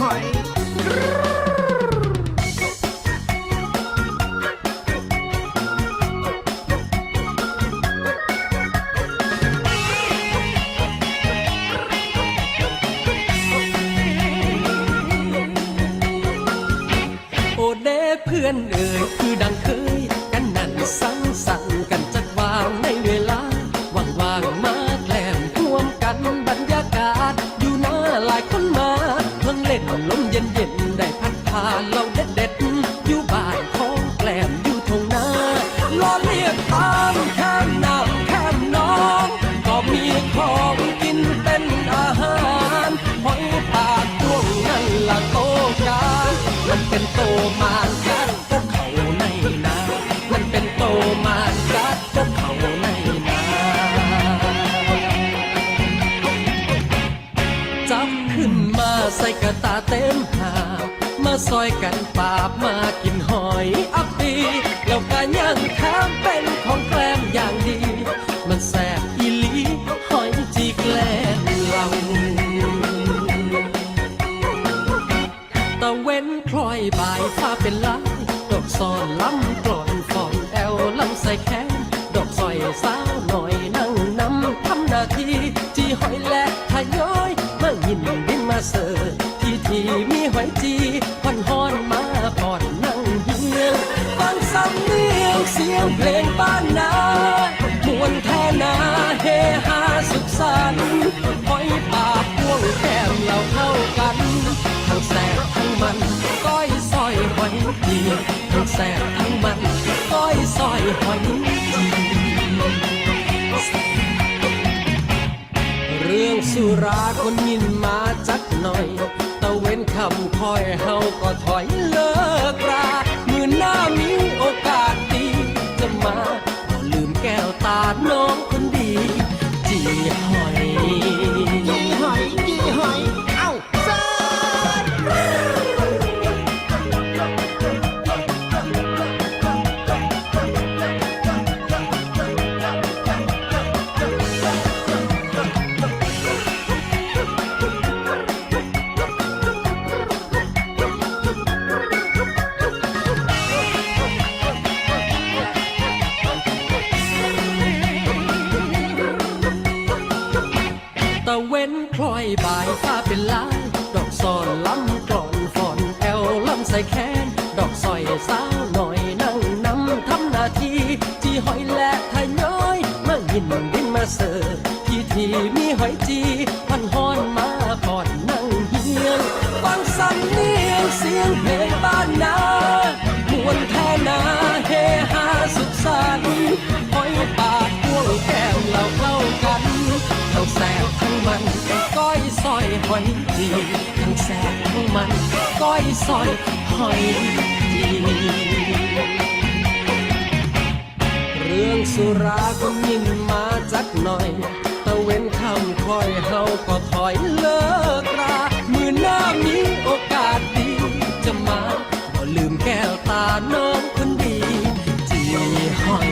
หอยโอเดเพื่อนเอ่ยคือดังเคย กันนั่นสังสรรค์กันจัดวางในเวลา ว่างๆมาแกล้มร่วมกันบรรยากาศ อยู่หน้าหลายคนมา เพิ่งเล่นลมเย็นๆได้พัดผ่าเราเด็ดๆอยู่บ้านของแกล้มอยู่ทงนาล้อเลียกตามแคมน้ำแคมน้องก็มีของกินเป็นอาหารหอยปากพวงนั่นละโตกันมันเป็นโตมากัดพวกเขาในนามันเป็นโตมากัดพวกเขาในนาจับ ขึ้นมาใส่กระตาเต็มหามาซอยกันปาบมากินหอยอัปปีแล้วก็ยังข้ามเป็นของแกล้มอย่างดี มันแสบอีลีหอยจีแกล้มเราตะเว้นคล้อยบ่ายฟ้าเป็นลายดอกซอนล้ำกลอนฟอนแอลลำใส่แขนดอกซอยสาวหน่อยนั่งนำทำหน้าที่จีหอยและทยอยมายินดิน เสิร์ที่ที่มีหอยจีควันฮอนมาปอดนั่งเฮียงฟังสำเนียงเสียงเพลงบ้านนามวนแท่นาเฮฮาสุขสันต์หอยปากพวงแก้มเราเข้ากันทั้งแสบทั้งมันก้อยซอยหอยจีทั้งแสบทั้งมันก้อยซอยหอยจีเรื่องสุราคนาจักหน่อย ตะเว้นคำคอยเฮาก็ถอยเลิกรามือหน้ามีโอกาสดีจะมาก็ลืมแก้วตาน้อง บายฟ้าเป็นลายดอกซอนล้ำกลอนฟอนแอลล้ำใส่แขนดอกซอยสาวหน่อยนั่งนำทำหน้าที่จีหอยและทยอยมายินดินมาเสิร์ อยหอยดีทั้งแสบทั้งมันก้อยซอยหอยดีเรื่องสุราก็ยินมาจักหน่อย ตะเว้นคำคอยเฮาก็ถอยเลิกรามือหน้ามีโอกาสดีจะมาก็ลืมแก้วตาน้องคนดีที่หอย